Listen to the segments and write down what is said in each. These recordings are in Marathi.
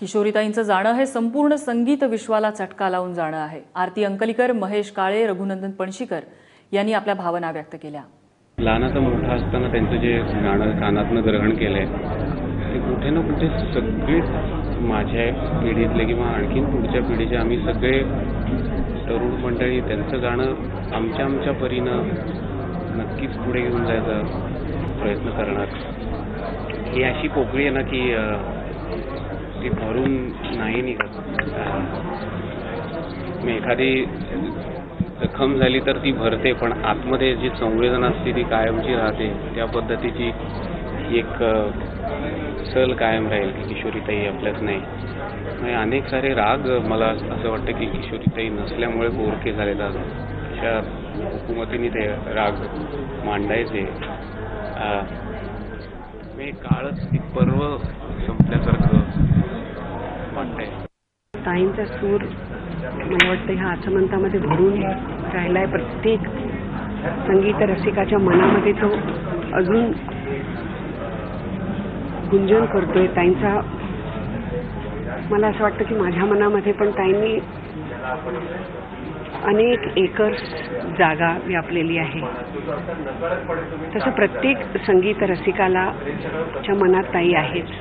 किशोरीताईंचं जाणं हे संपूर्ण संगीत विश्वाला चटका लावून जाणं आहे. आरती अंकलीकर महेश काळे रघुनंदन पणशीकर यांनी आपल्या भावना व्यक्त केल्या. लहानाचा मोठा असताना त्यांचं जे गाणं कानातनं ग्रहण केलंय ते कुठे ना कुठे सगळे माझ्या पिढीतले किंवा आणखीन पुढच्या पिढीचे आम्ही सगळे तरुण मंडळी त्यांचं गाणं आमच्या आमच्या परीनं नक्कीच पुढे घेऊन जायचा प्रयत्न करणार. ही अशी पोकळी आहे ना की ती भरून नाही निघत. एखादी जखम झाली तर ती भरते पण आतमध्ये जी संवेदना असते ती कायमची राहते त्या पद्धतीची एक सल कायम राहील की किशोरीताई आपल्यात नाही. म्हणजे अनेक सारे राग मला असं वाटतं की किशोरीताई नसल्यामुळे बोरके झालेला अशा हुकुमतीने ते राग मांडायचे. मी काळच एक पर्व संपल्यासारखं ताईंचा सूर मला वाटतं ह्या आचमंतामध्ये भरून राहिलाय प्रत्येक संगीत रसिकाच्या मनामध्ये तो अजून गुंजन करतोय. ताईंचा मला असं वाटतं की माझ्या मनामध्ये पण ताईंनी अनेक एकर्स जागा व्यापलेली आहे. तसं प्रत्येक संगीत रसिकाला च्या मनात ताई आहेत.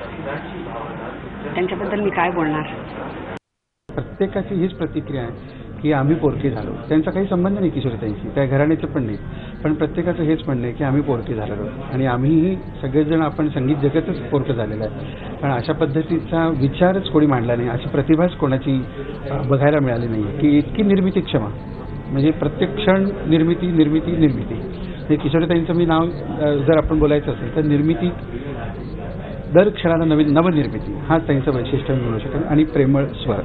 त्यांच्याबद्दल मी काय बोलणार? प्रत्येकाची हीच प्रतिक्रिया आहे की आम्ही पोरके झालो. त्यांचा काही संबंध नाही किशोरताईंशी. त्या घराण्याचं पण नाही. पण प्रत्येकाचं हेच म्हणणं आहे की आम्ही पोरके झालेलो आणि आम्हीही सगळेजण आपण संगीत जगतच पोरकं झालेलं आहे पण अशा पद्धतीचा विचारच कोणी मांडला नाही. अशी प्रतिभाच कोणाची बघायला मिळाली नाही. की इतकी निर्मिती क्षमा. म्हणजे प्रत्येक क्षण निर्मिती निर्मिती निर्मिती. हे किशोरताईंचं मी नाव जर आपण बोलायचं असेल तर निर्मिती दर क्षणाला नवीन नवनिर्मिती. हाच त्यांचं वैशिष्ट्य म्हणू शकेल आणि प्रेमळ स्वर.